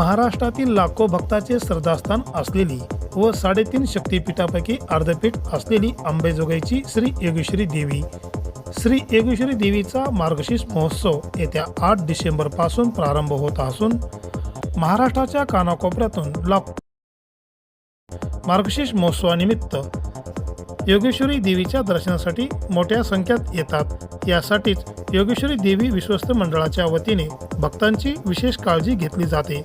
महाराष्ट्रातील लाखो भक्ताचे श्रद्धास्थान असलेली व साडेतीन शक्तिपीठापैकी अर्धपीठ असलेली अंबेजोगाईची श्री योगेश्वरी देवी. श्री योगेश्वरी देवीचा मार्गशीर्ष महोत्सव येत्या आठ डिसेंबरपासून प्रारंभ होत असून महाराष्ट्राच्या कानाकोपऱ्यातून लाख मार्गशीर्ष महोत्सवानिमित्त योगेश्वरी देवीच्या दर्शनासाठी मोठ्या संख्येत येतात. यासाठीच योगेश्वरी देवी विश्वस्त मंडळाच्या वतीने भक्तांची विशेष काळजी घेतली जाते.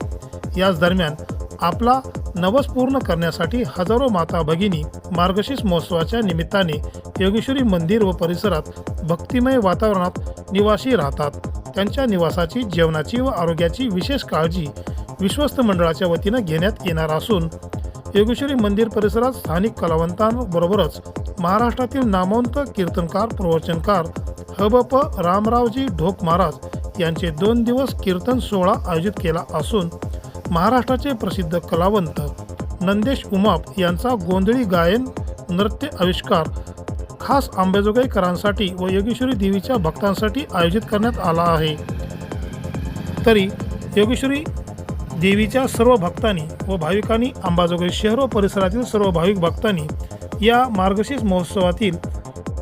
याच दरम्यान आपला नवस पूर्ण करण्यासाठी हजारो माता भगिनी मार्गशीर्ष महोत्सवाच्या निमित्ताने योगेश्वरी मंदिर व परिसरात भक्तिमय वातावरणात निवासी राहतात. त्यांच्या निवासाची जेवणाची व आरोग्याची विशेष काळजी विश्वस्त मंडळाच्या वतीनं घेण्यात येणार असून योगेश्वरी मंदिर परिसरात स्थानिक कलावंतांबरोबरच महाराष्ट्रातील नामवंत कीर्तनकार प्रवचनकार हबप रामरावजी ढोक महाराज यांचे दोन दिवस कीर्तन सोहळा आयोजित केला असून महाराष्ट्राचे प्रसिद्ध कलावंत नंदेश उमाप यांचा गोंधळी गायन नृत्य आविष्कार खास आंबेजोगाईकरांसाठी व योगेश्वरी देवीच्या भक्तांसाठी आयोजित करण्यात आला आहे. तरी योगेश्वरी देवीच्या सर्व भक्तांनी व भाविकांनी अंबाजोगाई शहर व परिसरातील सर्व भाविक भक्तांनी या मार्गशीर्ष महोत्सवातील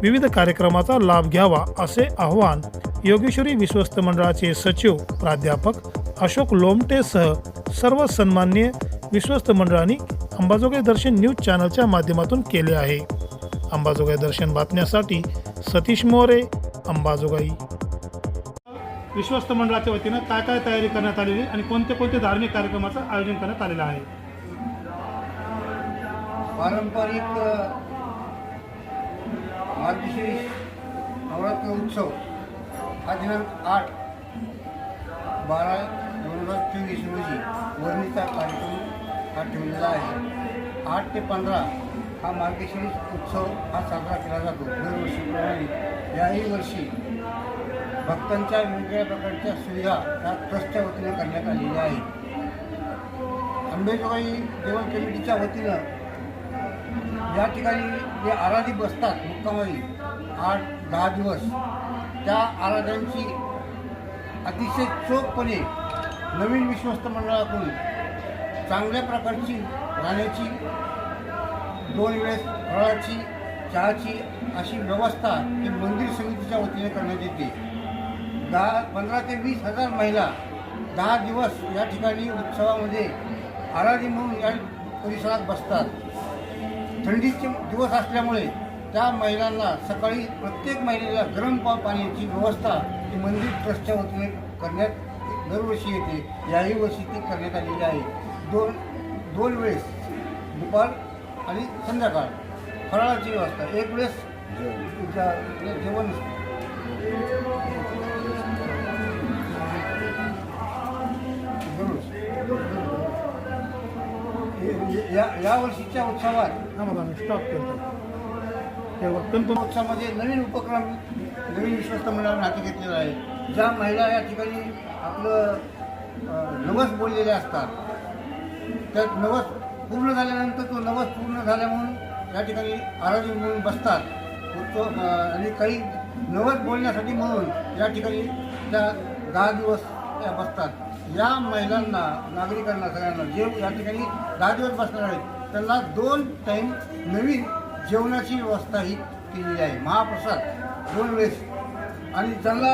विविध कार्यक्रमाचा लाभ घ्यावा असे आवाहन योगेश्वरी विश्वस्त मंडळाचे सचिव प्राध्यापक अशोक लोमटेसह सर्व सन्माननीय विश्वस्त मंडळांनी अंबाजोगाई दर्शन न्यूज चॅनलच्या माध्यमातून केले आहे. अंबाजोगाई दर्शन बातम्यासाठी सतीश मोरे अंबाजोगाई. विश्वस्त मंडळाच्या वतीनं काय काय तयारी करण्यात आलेली आणि कोणते कोणते धार्मिक कार्यक्रमाचं आयोजन करण्यात आलेलं आहे? पारंपरिक नवरात्र उत्सव. हा दिनांक आठ बारा दोन हजार चोवीस रोजी वर्णीचा कार्यक्रम हा ठेवलेला आहे. आठ ते पंधरा हा मार्गशीर्ष उत्सव हा साजरा केला जातो. दरवर्षीप्रमाणे. याही वर्षी भक्तांच्या वेगवेगळ्या प्रकारच्या सुविधा या ट्रस्टच्या वतीनं करण्यात आलेल्या आहेत. अंबेजोगाई देवळ कमिटीच्या वतीनं या ठिकाणी जे आराधी बसतात मुक्कामाई आठ दहा दिवस त्या आराध्यांची अतिशय चोखपणे नवीन विश्वस्त मंडळाकडून चांगल्या प्रकारची राहण्याची दोन वेळेस फळाची चहाची अशी व्यवस्था ही मंदिर समितीच्या वतीने करण्यात येते. दहा पंधरा ते वीस हजार महिला दहा दिवस या ठिकाणी उत्सवामध्ये आराधी म्हणून या परिसरात बसतात. थंडीचे दिवस असल्यामुळे त्या महिलांना सकाळी प्रत्येक महिलेला गरम पा पाण्याची व्यवस्था ही मंदिर ट्रस्टच्या वतीने करण्यात दरवर्षी येते. याही वर्षी ती करण्यात आलेली आहे. दोन दोन वेळेस दुपार आणि संध्याकाळ. फराळाची व्यवस्था. एक वेळेस जेवण या या वर्षीच्या उत्सवात स्टॉप करतो तेव्हा नवीन उपक्रम नवीन विश्वस्त मंडळाने हाती घेतलेला आहे. ज्या महिला या ठिकाणी आपलं नवस बोललेले असतात. त्या नवस पूर्ण झाल्यानंतर तो नवस पूर्ण झाल्या म्हणून या ठिकाणी आरोग्य म्हणून बसतात. उत्सव आणि काही नवस बोलण्यासाठी म्हणून या ठिकाणी त्या दहा दिवस त्या बसतात. या महिलांना नागरिकांना सगळ्यांना जे या ठिकाणी दहा दिवस बसणार आहेत त्यांना दोन टाईम नवीन जेवणाची व्यवस्था ही केलेली आहे. महाप्रसाद दोन वेळेस आणि ज्यांना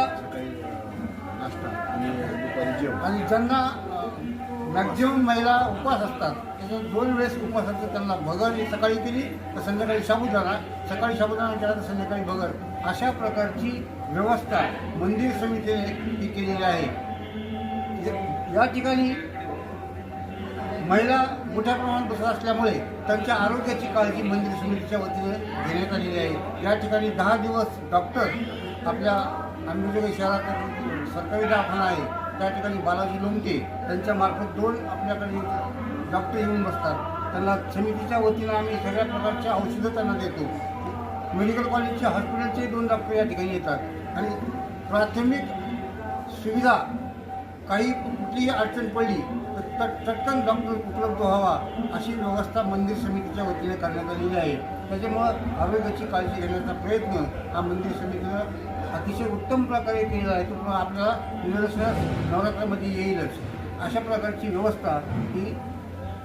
आणि ज्यांना मॅक्झिमम महिला उपवास असतात. त्याच्यात दोन वेळेस उपवास असतात त्यांना भगर ही सकाळी केली तर संध्याकाळी साबुदाणा सकाळी साबुदाणा केला तर संध्याकाळी भगर. अशा प्रकारची व्यवस्था मंदिर समितीने ही केलेली आहे. या ठिकाणी महिला मोठ्या प्रमाणात बसत असल्यामुळे त्यांच्या आरोग्याची काळजी मंदिर समितीच्या वतीने घेण्यात आलेली आहे. या ठिकाणी दहा दिवस डॉक्टर आपल्या अंबेजोगाई शहरात सरकारी दवाखाना आहे. त्या ठिकाणी बालाजी लोमटे त्यांच्यामार्फत दोन आपल्याकडे डॉक्टर येऊन बसतात. त्यांना समितीच्या वतीनं आम्ही सगळ्या प्रकारच्या औषधं त्यांना देतो. मेडिकल कॉलेजचे हॉस्पिटलचे दोन डॉक्टर या ठिकाणी येतात. आणि प्राथमिक सुविधा काही कुठलीही अडचण पडली तर चटकन डॉक्टर उपलब्ध व्हावा अशी व्यवस्था मंदिर समितीच्या वतीने करण्यात आलेली आहे. त्याच्यामुळं आरोग्याची काळजी घेण्याचा प्रयत्न हा मंदिर समितीनं अतिशय उत्तम प्रकारे केलेला आहे. तो आपल्याला निदर्शनास नवरात्रामध्ये येईलच. अशा प्रकारची व्यवस्था ही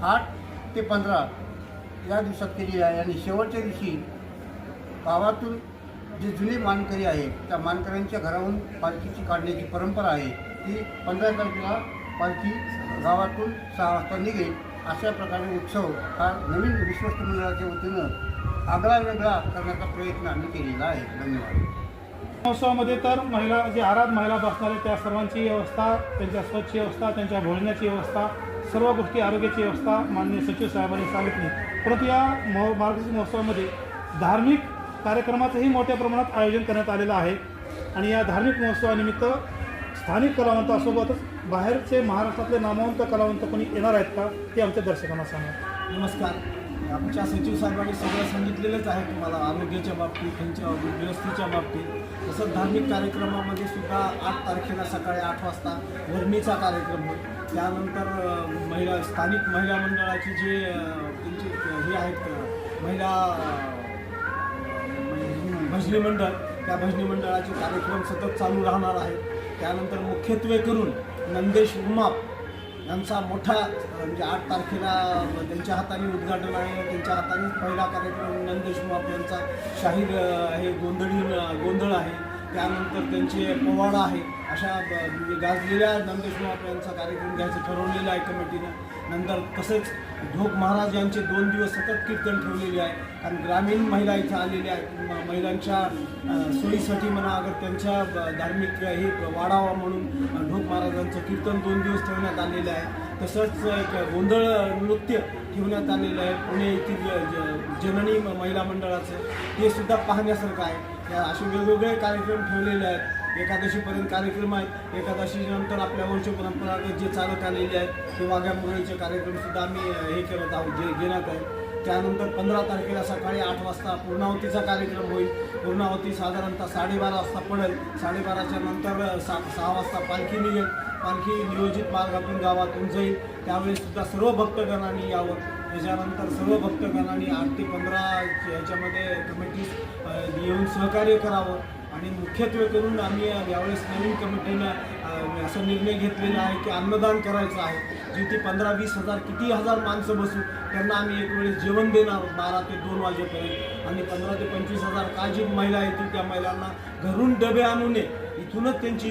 आठ ते पंधरा या दिवसात केली आहे आणि शेवटच्या दिवशी गावातून जे जुने मानकरी आहेत त्या मानकऱ्यांच्या घराहून पालखीची काढण्याची परंपरा आहे ती पंधरा तारखेला पालखी गावातून सहा वाजता निघेल. अशा प्रकारे उत्सव हा नवीन विश्वस्त मंडळाच्या वतीनं आगळा वेगळा करण्याचा प्रयत्न आम्ही केलेला आहे. धन्यवाद. महोत्सवामध्ये तर महिला जे आराध महिला बसणार आहेत त्या सर्वांची व्यवस्था त्यांच्या स्वच्छ व्यवस्था त्यांच्या भोजनाची व्यवस्था सर्व गोष्टी आरोग्याची व्यवस्था माननीय सचिव साहेबांनी सांगितली. परंतु या महो मार्गशीर्ष महोत्सवामध्ये धार्मिक कार्यक्रमाचंही मोठ्या प्रमाणात आयोजन करण्यात आलेलं आहे. आणि या धार्मिक महोत्सवानिमित्त स्थानिक कलावंतासोबतच बाहेरचे महाराष्ट्रातले नामवंत कलावंत कोणी येणार आहेत का? ते आमच्या दर्शकांना सांगा. नमस्कार. आमच्या सचिव साहेबांनी सगळं सांगितलेलंच आहे तुम्हाला आरोग्याच्या बाबतीत त्यांच्या व्यवस्थेच्या बाबतीत. तसंच धार्मिक कार्यक्रमामध्ये सुद्धा आठ तारखेला सकाळी आठ वाजता वर्मीचा कार्यक्रम होईल. त्यानंतर महिला स्थानिक महिला मंडळाची जे त्यांचे हे आहेत महिला भजनी मंडळ त्या भजनी मंडळाचे कार्यक्रम सतत चालू राहणार आहेत. त्यानंतर मुख्यत्वे करून नंदेश उमाप यांचा मोठा म्हणजे आठ तारखेला त्यांच्या हाताने उद्घाटन आहे. त्यांच्या हाताने पहिला कार्यक्रम नंदेश उमाप यांचा शाहीर हे गोंधळी गोंधळ आहे. त्यानंतर त्यांचे पोवाडा आहे. अशा म्हणजे गाजलेल्या नंदेश उमाप यांचा कार्यक्रम घ्यायचं ठरवलेलं आहे कमिटीनं. नंतर तसेच ढोक महाराज यांचे दोन दिवस सतत कीर्तन ठेवलेले आहे. कारण ग्रामीण महिला इथे आलेल्या आहेत. म- महिलांच्या सोयीसाठी म्हणा अगर त्यांच्या धार्मिक हे वाढावा म्हणून ढोक महाराजांचं कीर्तन दोन दिवस ठेवण्यात आलेलं आहे. तसंच एक गोंधळ नृत्य ठेवण्यात आलेलं आहे. पुणे येथील ज- जननी म- महिला मंडळाचं. हे सुद्धा पाहण्यासारखं आहे. या असे वेगवेगळे कार्यक्रम ठेवलेले आहेत. एकादशीपर्यंत कार्यक्रम आहेत. एकादशीनंतर आपल्या वंश परंपरागत जे चालत आलेले आहेत ते वाघ्या मुरळीचे कार्यक्रमसुद्धा आम्ही हे करत आहोत जे घेण्यात आहे. त्यानंतर पंधरा तारखेला सकाळी आठ वाजता पूर्णावतीचा कार्यक्रम होईल. पूर्णावती साधारणतः साडेबारा वाजता पडेल. साडेबाराच्या नंतर सा सहा वाजता पालखी निघेल. पालखी नियोजित मार्गातून गावातून जाईल. त्यावेळेससुद्धा सर्व भक्तगणांनी यावं. त्याच्यानंतर सर्व भक्तगणांनी आठ ते पंधरा याच्यामध्ये कमिटी येऊन सहकार्य करावं. आणि मुख्यत्वे करून आम्ही यावेळेस नवीन कमिटीनं असा निर्णय घेतलेला आहे की अन्नदान करायचं आहे. जिथे पंधरा वीस हजार किती हजार माणसं बसू त्यांना आम्ही एक वेळेस जेवण देणार बारा ते दोन वाजेपर्यंत. आणि पंधरा ते पंचवीस हजार का जी महिला येतील त्या महिलांना घरून डबे आणू नये. इथूनच त्यांची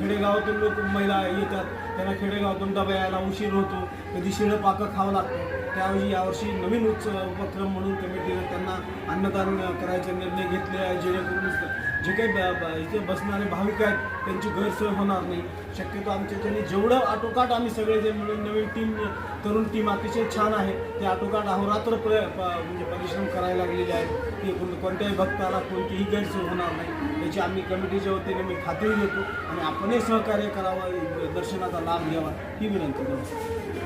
खेडेगावातून लोक महिला येतात त्यांना खेडेगावातून डबा यायला उशीर होतो कधी शिळं पाकं खावं लागतं. त्याऐवजी यावर्षी नवीन उत्सव उपक्रम म्हणून कमिटीनं त्यांना अन्नदान करायचा निर्णय घेतले आहे जेणेकरून जे काही ब- ब- इथे बसणारे भाविक आहेत त्यांची गैरसोय होणार नाही. शक्यतो आमच्या त्यांनी जेवढं आटोकाट आम्ही सगळे जे मिळून नवीन टीम तरुण टीम अतिशय छान आहे ते आटोकाट अहोरात्र प्र प- म्हणजे परिश्रम करायला लागलेले आहेत. की कोण- कोणत्याही भक्ताला कोणतीही गैरसोय होणार नाही. याची आम्ही कमिटीच्या वतीने मी खात्री देतो आणि आपणही सहकार्य करावं दर्शनाचा लाभ घ्यावा ही विनंती करतो.